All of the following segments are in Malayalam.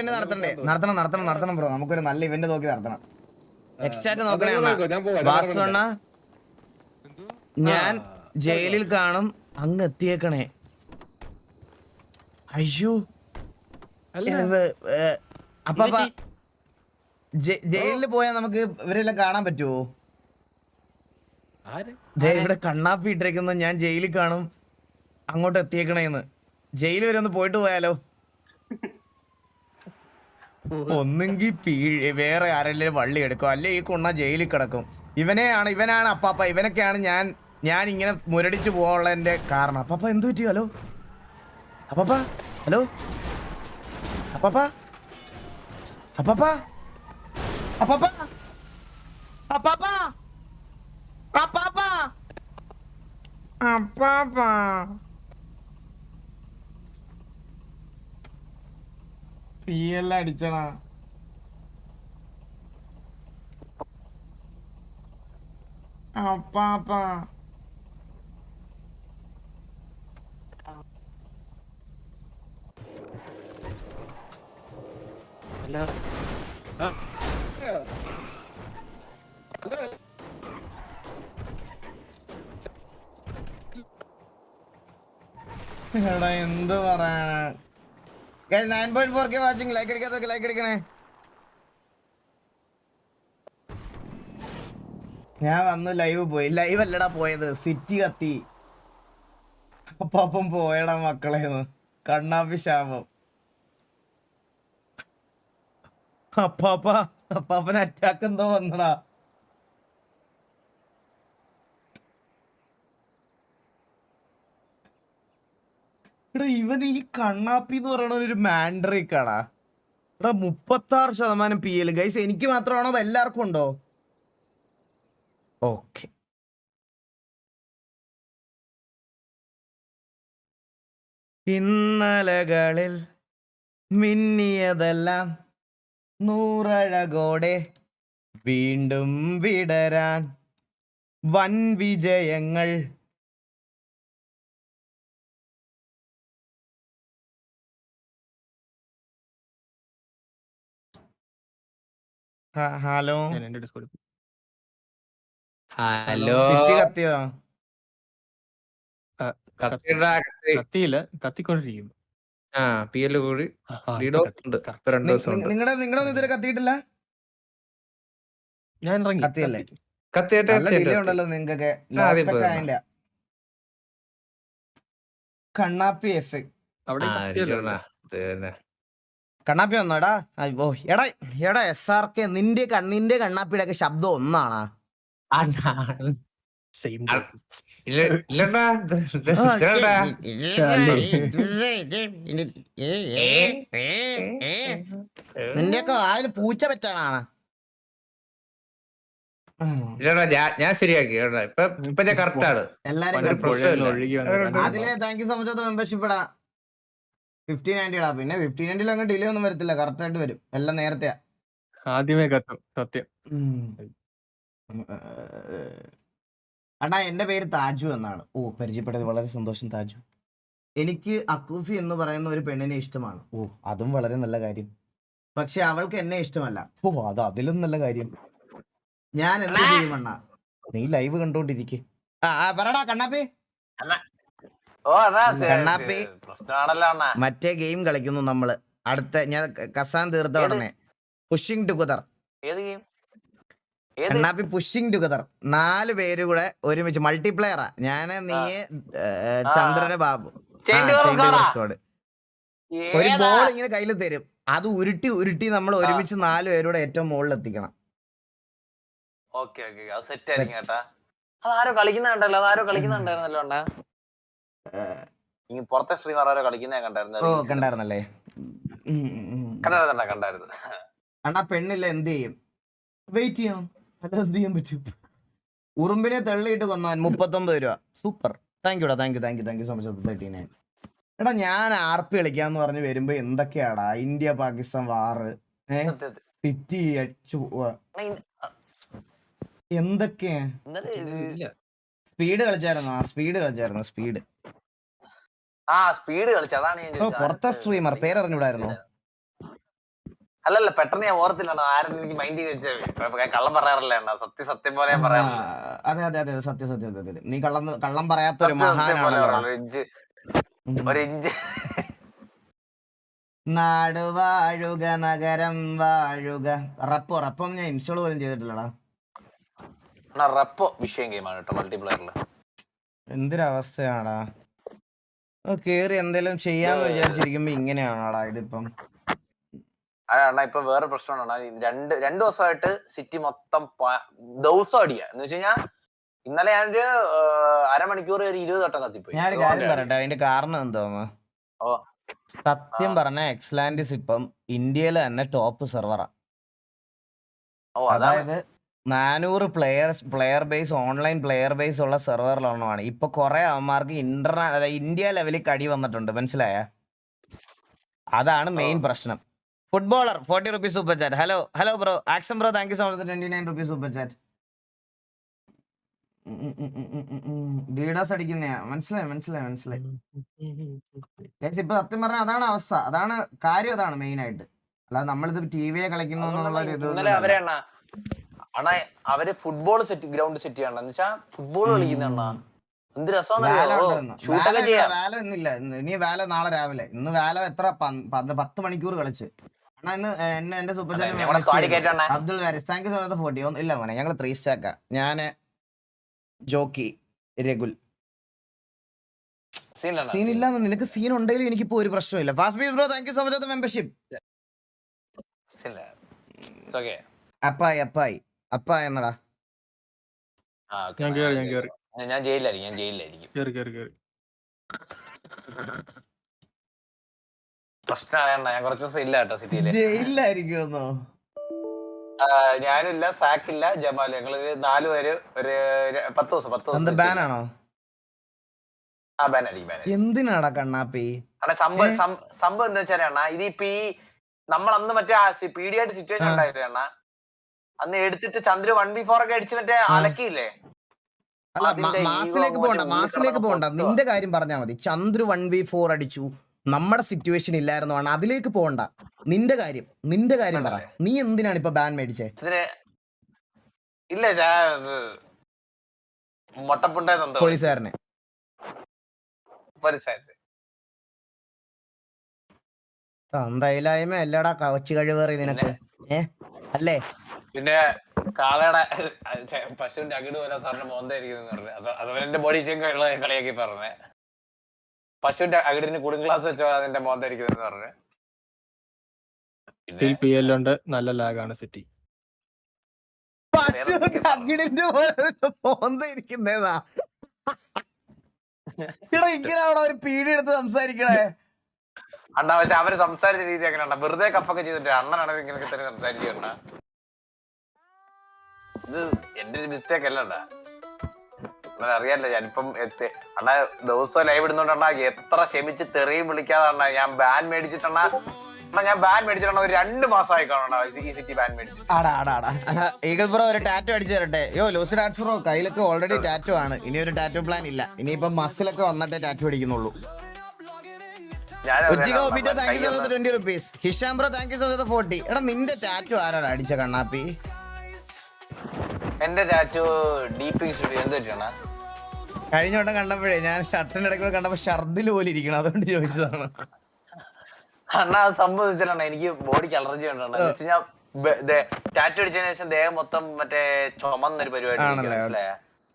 ഇവന്റ് നടത്തണ്ടേ? നടത്തണം നടത്തണം നടത്തണം ബ്രോ നമുക്കൊരു നല്ല ഇവന്റ് നോക്കി നടത്തണം. എക്സ്റ്റാറ്റ് നോക്കണേ ഞാൻ ജയിലിൽ കാണും അങ്ങ് എത്തിയേക്കണേ. അയ്യോ. അപ്പ ജയിലിൽ പോയാൽ നമുക്ക് ഇവരെല്ലാം കാണാൻ പറ്റുമോ ആര്? ദേ ഇവിടെ കണ്ണാപ്പി ഇട്ടിരിക്കുന്ന ഞാൻ ജയിലിൽ കാണും അങ്ങോട്ട് എത്തിയേക്കണേന്ന്. ജയിലിൽ വരെ ഒന്ന് പോയിട്ട് പോയാലോ? ഒന്നെങ്കിൽ വേറെ ആരെങ്കിലും വള്ളി എടുക്കും. അല്ലെ ഈ കുണ്ണ ജയിലിൽ കിടക്കും. ഇവനെയാണ് ഇവനാണ് അപ്പാപ്പ. ഇവനൊക്കെയാണ് ഞാൻ ഞാൻ ഇങ്ങനെ മുരടിച്ചു പോകാനുള്ളതിന്റെ കാരണം. അപ്പാപ്പ എന്തു പറ്റി? ഹലോ? അപ്പാപ്പ? ഹലോ? അപ്പാപ്പ? അപ്പാപ്പ? അപ്പാപ്പ? അപ്പാപ്പ? അപ്പാപ്പ? അപ്പാപ്പ? തീയെല്ലാം അടിച്ചണ അപ്പാപ്പ എടാ എന്ത് പറയാൻ nine point four K watching like അടിക്കാത്തൊക്കെ like അടിക്കണേ. ഞാൻ വന്ന് ലൈവ് പോയി. ലൈവ് അല്ലടാ പോയത്. സിറ്റി കത്തി. അപ്പം പോയടാ മക്കളേന്ന്. കണ്ണാപ്പി ശാപം അപ്പാപ്പ അപ്പാപ്പന് അറ്റാക്ക് എന്തോ വന്നടാ. എടാ ഇവൻ ഈ കണ്ണാപ്പി എന്ന് പറയണ ഒരു മാൻഡ്രിക് എടാ മുപ്പത്തി ആറ് ശതമാനം പി എൽ ഗൈസ് എനിക്ക് മാത്രമാണോ? എല്ലാവർക്കും ഉണ്ടോ? ഓക്കെ ഇന്നലകളിൽ മിന്നിയതെല്ലാം നൂറഴകോടെ വീണ്ടും വിടരാൻ വൻ വിജയങ്ങൾ ഹ- ഹലോ. ഞാൻ എന്റെ ഡിസ്കോഡിൽ ഹലോ. സിറ്റി കത്തിയതാ? കത്തിടാ കത്തി കത്തിയില്ല കത്തിക്കൊണ്ടിരിക്കുന്നു. ആ പി എൽ കൂടി. ആ, ആ, ലീഡോ കത്തി, ഉണ്ട്. കത്തി. ഇപ്പൊ രണ്ടു ദിവസം ഉണ്ട്. നിങ്ങളുടെ നിങ്ങളുടെ ഒന്നും ഇതുവരെ കത്തിയിട്ടില്ല? ഞാൻ ഇറങ്ങി. കത്തിയല്ലേ? കത്തി. കത്തിയായിട്ട് നല്ല ഡിലേ ഉണ്ടല്ലോ നിങ്ങൾക്കൊക്കെ ആ, അതിന്റെ കണ്ണാപ്പി എഫക്ട് അവിടെ കത്തിയല്ലോ. കണ്ണാപ്പി വന്നോടാ. ഓ എടാ എടാ എസ് ആർ കെ നിന്റെ കണ്ണിന്റെ കണ്ണാപ്പിയുടെ ഒക്കെ ശബ്ദം ഒന്നാണാ. നിന്റെയൊക്കെ വായിൽ പൂച്ച പറ്റാണാണ് ഇല്ലടാ, ഞാൻ- ശരിയാക്കി ഇപ്പൊ ഇപ്പൊ ഞാൻ കറക്റ്റ് ആണ്. എല്ലാരും. അതിലെ thank you so much membership ഇടാ ഫിഫ്റ്റീൻ നയന്റിയാണ് പിന്നെ ഫിഫ്റ്റീൻ നയന്റിൽ അങ്ങ് ഡിലേ ഒന്നും വരത്തില്ല. കറക്റ്റ് ആയിട്ട് വരും. എല്ലാം നേരത്തെ ആദ്യമേ കത്തും. സത്യം. അണ്ണാ എന്റെ പേര് താജു എന്നാണ്. ഓ പരിചയപ്പെട്ടത് വളരെ സന്തോഷം താജു. എനിക്ക് അക്കൂഫി എന്ന് പറയുന്ന ഒരു പെണ്ണിനെ ഇഷ്ടമാണ്. ഓ അതും വളരെ നല്ല കാര്യം. പക്ഷെ അവൾക്ക് എന്നെ ഇഷ്ടമല്ല. ഓ അത് അതിലും നല്ല കാര്യം. ഞാൻ എന്ത് ചെയ്യും അണ്ണാ? നീ ലൈവ് കണ്ടോണ്ടിരിക്കെ. ആ പറടാ കണ്ണാപ്പി. കണ്ണാപ്പി. മറ്റേ ഗെയിം കളിക്കുന്നു നമ്മൾ. അടുത്ത ഞാൻ കസാൻ തീർത്ത? ഉടനെ. പുഷിംഗ് ടുഗദർ കണ്ണാപ്പി പുഷിംഗ് ടുഗദർ നാല് പേര് കൂടെ ഒരുമിച്ച് മൾട്ടിപ്ലെയറാ ഞാൻ നീ ചന്ദ്രന് ബാബു. ഒരു ബോൾ ഇങ്ങനെ കയ്യിൽ തരും. അത് ഉരുട്ടി ഉരുട്ടി നമ്മൾ ഒരുമിച്ച് നാല് പേരൂടെ ഏറ്റവും മുകളിൽ എത്തിക്കണം. ഓക്കെ ഓക്കെ അത് സെറ്റ് ആയിരിക്കും കേട്ടാ. അതാരോ കളിക്കുന്നുണ്ടല്ലോ കളിക്കുന്ന കണ്ടല്ലോ അത് ആരോ കളിക്കുന്നുണ്ടായിരുന്നല്ലോ അണ്ണാ. ഇനി പുറത്തെ സ്ട്രീമർ ആരോ കളിക്കുന്നേ കണ്ടായിരുന്നു. ഓ കണ്ടായിരുന്നു കണ്ടായിരുന്നല്ലേ. കണ്ടായിരുന്നണ്ട കണ്ടായിരുന്നു. അണ്ണാ പെണ്ണില്ല എന്ത് ചെയ്യും? വെയിറ്റ് ചെയ്യണം അല്ല എന്ത് ചെയ്യാൻ പറ്റും? ഉറുമ്പിനെ തള്ളിയിട്ട് കൊന്നവൻ മുപ്പത്തൊമ്പത് രൂപ. Super thank യുടാ thank you thank you thank you so much thirty nine എടാ ഞാൻ ആർ പി കളിക്കാന്ന് പറഞ്ഞ് വരുമ്പോ എന്തൊക്കെയാടാ? India Pakistan war. സിറ്റി അടിച്ചു പോവാ. എന്തൊക്കെയാ. സ്പീഡ് കളിച്ചായിരുന്നു. ആ സ്പീഡ് കളിച്ചായിരുന്നു സ്പീഡ്. ആ സ്പീഡ് കളിച്ചു. അതാണ് ഞാൻ. പുറത്തെ സ്ട്രീമർ സ്ട്രീമർ പേരറിഞ്ഞൂടായിരുന്നോ അല്ലല്ല പെട്ടെന്ന് ഞാൻ ഓർത്തില്ല ആരും എനിക്ക് മൈൻഡ് കള്ളം പറയാറില്ല സത്യം സത്യം പോലെ അതെ അതെ അതെ. സത്യം സത്യം സത്യം സത്യം. നീ കള്ളം കള്ളം പറയാത്ത ഒരു പറയാറില്ല. ഒരു ഇഞ്ച്. നാട് വാഴുക നഗരം വാഴുക. റപ്പോ റപ്പൊന്നും ഞാൻ ഇൻസ്റ്റോൾ പോലും ചെയ്തിട്ടില്ലടാ. റെപ്പോ വിഷയം ഗെയിമാണ് കേട്ടോ മൾട്ടിപ്ലെയറിൽ എന്തൊരവസ്ഥയാടാ? കേറി എന്തെങ്കിലും ചെയ്യാന്ന് വിചാരിച്ചിരിക്കുമ്പോ ഇങ്ങനെയാണോടാ ഇതിപ്പം? അതാണ് ഇപ്പൊ വേറെ പ്രശ്നമാണ്. രണ്ട് രണ്ടു ദിവസമായിട്ട് സിറ്റി മൊത്തം ദിവസം അടിയ എന്ന് വെച്ച് കഴിഞ്ഞാ ഇന്നലെ ഞാനൊരു അരമണിക്കൂർ ഒരു ഇരുപത് വട്ടം കത്തിപ്പോയി. ഞാൻ കാര്യം പറയട്ടെ അതിന്റെ കാരണം എന്തോന്ന്? ഓ. സത്യം പറഞ്ഞ എക്സ്ലാൻഡിസ് ഇപ്പം ഇന്ത്യയിലെ തന്നെ ടോപ്പ് സെർവറാ ഓ അതായത് നാനൂറ് players player base online player base ഉള്ള സെർവറിലൊന്നാണ് ഇപ്പൊ കുറെ അവന്മാർക്ക് ഇന്റർനാ ഇന്ത്യ ലെവലിൽ കടി വന്നിട്ടുണ്ട്. മനസ്സിലായ? അതാണ് മെയിൻ പ്രശ്നം. Footballer forty rupees super chat hello hello bro awesome bro thank you so much twenty nine rupees super chat DDoS അടിക്കുന്നയാ. മനസ്സിലായി മനസ്സിലായി മനസ്സിലായി. ഇപ്പൊ സത്യം പറഞ്ഞാൽ അതാണ് അവസ്ഥ. അതാണ് കാര്യം അതാണ് മെയിൻ ആയിട്ട്. അല്ലാതെ നമ്മളിത് ടി വിയെ കളിക്കുന്നു എന്നുള്ള ഒരു ഇത് അണ്ണാ അണ്ണാ അവർ ഫുട്ബോൾ സെറ്റ് ഗ്രൗണ്ട് സെറ്റ് ചെയ്യണ്ട എന്ന് വെച്ചാ ഫുട്ബോൾ കളിക്കുന്ന അണ്ണാ എന്ത് രസമാണെന്നറിയോ? ഇനി വാല നാളെ രാവിലെ. ഇന്ന് വാല എത്ര? പത്ത് മണിക്കൂർ കളിച്ച്. അണ്ണാ ഇന്ന് എന്നെ എന്റെ സൂപ്പർ അതെ, ഞങ്ങളുടെ സ്ക്വാഡിൽ കയറ്റണ്ണ Abdul Waris thank you so much forty ഇല്ല മോനെ ഞങ്ങൾ ത്രീ സ്റ്റാക്ക ഞാൻ ജോക്കി രഘുൽ സീൻ ഇല്ല നിനക്ക് സീൻ ഉണ്ടെങ്കിലും എനിക്കിപ്പോ ഒരു പ്രശ്നമില്ല fast Bs bro thank you so much membership അപ്പായി അപ്പായി. അപ്പായി എന്നടാ? ഞാൻ കേറി, ഞാൻ കേറി. ഞാൻ ജയിലിലായിരിക്കും ഞാൻ ജയിലിലായിരിക്കും. കേറി കേറി കേറി. പ്രശ്നമായണ്ണ ഞാൻ കുറച്ച് ദിവസം ഇല്ല കേട്ടോ സിറ്റിയിൽ. ജയിലായിരിക്കുമെന്നോ ഞാനില്ല സാക്കില്ല ജമാലും. ഞങ്ങളൊരു നാലു പേര് ഒരു പത്ത് ദിവസം പത്ത് ദിവസം ബാനാണോ? ആ ബാൻ അടിക്കും ബാൻ എന്തിനാടാ കണ്ണാപ്പി? അണ്ണാ സംഭവം സം- സംഭവം എന്താ വെച്ചാൽ അണ്ണാ ഇതിപ്പോ ഈ നമ്മൾ അന്ന് മറ്റേ പി ഡി ആയിട്ട് സിറ്റുവേഷൻ ഉണ്ടായിട്ടാ ഉണ്ടായില്ലേ അണ്ണാ? അന്ന് എടുത്തിട്ട് ചന്ദ്ര വൺ ബി ഫോർ ഒക്കെ അടിച്ച് മറ്റേ. അലക്കിയില്ലേ? അല്ല മാസിലേക്ക് പോകണ്ട മാസിലേക്ക് പോകണ്ട പോണ്ട നിന്റെ കാര്യം പറഞ്ഞാ മതി. ചന്ദ്ര വൺ വി ഫോർ അടിച്ചു. നമ്മുടെ സിറ്റുവേഷൻ ഇല്ലായിരുന്നു ആണ് അതിലേക്ക് പോണ്ട. നിന്റെ കാര്യം നിന്റെ കാര്യം പറ. നീ എന്തിനാണ് ഇപ്പൊ ബാൻ മേടിച്ചേ? ഇല്ല പോലീസുകാരനെ. തന്തയിലായ്മ അല്ലടാ കവച്ച് കഴിവേറി നിനക്ക്. ഏ? അല്ലേ? പിന്നെ കാളയുടെ പശു പശുവിന്റെ അകിട് പോലെ സാറിന് മോന്തായിരിക്കുന്നു പറഞ്ഞു. അത് അതുപോലെ എന്റെ ബോഡി ചെയ്യും കളിയാക്കി പറഞ്ഞേ. പശുവിന്റെ അകിടിന് കുടും ക്ലാസ് വെച്ചോ അതിന്റെ മോന്തായിരിക്കുന്നു പറഞ്ഞു. സ്റ്റിൽ പി എൽ ഉണ്ട്. നല്ല ലാഗാണ് സിറ്റി പശുവിന്റെ അകിടിന്റെ ഒരു പീടി എടുത്ത് സംസാരിക്കണേ? അണ്ണാ പക്ഷെ അവർ സംസാരിച്ച രീതി അങ്ങനെ വെറുതെ കഫൊക്കെ ചെയ്തിട്ട് അണ്ണനാണെങ്കിൽ ഇങ്ങനെ തന്നെ സംസാരിക്കണ്ട ഇത് എന്റെ ഒരു മിസ്റ്റേക്ക് അല്ല അണ്ണാ അണ്ണാ അറിയാലോ ഞാനിപ്പം അണ്ണാ ദിവസം ലൈവ് ഇടുന്നോണ്ട് അണ്ണാ എത്ര ക്ഷമിച്ച് തെറിയും വിളിക്കാതെ അണ്ണാ ഞാൻ ബാൻ മേടിച്ചിട്ടണ്ണാ. അണ്ണാ ഞാൻ ബാൻ മേടിച്ചിട്ടാണ് ഒരു രണ്ട് മാസമായി കാണണ്ട ഈ സിറ്റി ബാൻ മേടിച്ചിട്ട് ആടാ ആടാ ആടാ. ഈഗിൾ ബ്രോ ഒരു ടാറ്റു അടിച്ചു തരട്ടെ. യോ ലൂസ് ഡാൻസ് ബ്രോ കയ്യിലൊക്കെ ഓൾറെഡി ടാറ്റു ആണ്. ഇനി ഒരു ടാറ്റു പ്ലാൻ ഇല്ല. ഇനിയിപ്പം മസിലൊക്കെ വന്നിട്ടേ tattoo അടിക്കുന്നുള്ളൂ. Hisham bro thank you forty എടാ നിന്റെ ടാറ്റു ആരാണ് അടിച്ച കണ്ണാപ്പി? എന്റെ ടാറ്റു ഡീപ്പിംഗ് സ്റ്റുഡിയോ എന്ത് പറ്റിയാണ്? കഴിഞ്ഞ വട്ടം കണ്ടപ്പോഴേ ഞാൻ ഷർട്ടിന്റെ ഇടയ്ക്കൂടെ കണ്ടപ്പോ ഷർദിൽ പോലെ ഇരിക്കണം. അതുകൊണ്ട് ചോദിച്ചതാണ്. അണ്ണാ അത് സംഭവിച്ചിട്ടാണ് എനിക്ക് ബോഡിക്ക് അലർജി വെച്ച് ഞാൻ ടാറ്റു അടിച്ചതിന് ശേഷം ദേഹം മൊത്തം മറ്റേ ചുമന്നൊരു പരിപാടി? മനസ്സിലായ?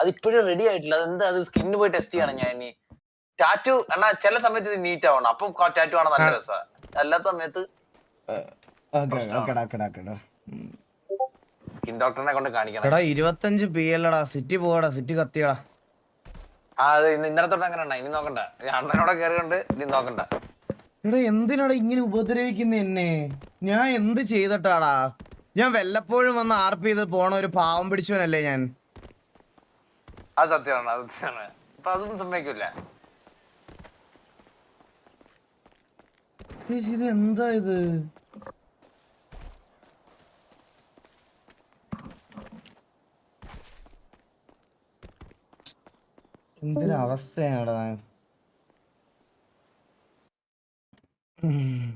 അത് ഇപ്പോഴും റെഡി ആയിട്ടില്ല. അത് അത് സ്കിന്ന് പോയി ടെസ്റ്റ് ചെയ്യണം ഞാൻ ഇനി. ടാറ്റു അണ്ണാ ചില സമയത്ത് ഇത് നീറ്റ് ആവണം. അപ്പം ടാറ്റു ആണ് നല്ല. രസമാണ് അല്ലാത്ത സമയത്ത് ഓക്കെ ഓക്കെടാ ഓക്കെടാ ഓക്കെടാ സ്കിൻ ഡോക്ടറിനെ കൊണ്ട് കാണിക്കണം. എടാ ഇരുപത്തഞ്ച് പി എല്ലടാ സിറ്റി പോവാടാ സിറ്റി കത്തിയടാ. ആ അത് ഇന്ന് ഇന്നലെ തൊട്ട് അങ്ങനെ ഇനി നോക്കണ്ട. അണ്ണനോടെ കയറിയുണ്ട് ഇനി നോക്കണ്ട. എടാ എന്തിനാടാ ഇങ്ങനെ ഉപദ്രവിക്കുന്ന എന്നെ? ഞാൻ എന്ത് ചെയ്തിട്ടാടാ? ഞാൻ വല്ലപ്പോഴും വന്ന് ആർപ്പ് ചെയ്ത് പോണ ഒരു പാവം പിടിച്ചവനല്ലേ ഞാൻ. അത് സത്യമാണ് അത് സത്യമാണ്. ഇപ്പൊ അതൊന്നും സമ്മതിക്കില്ല ഇത് എന്താ ഇത്? എന്തൊരവസ്ഥയാടാ ഉം.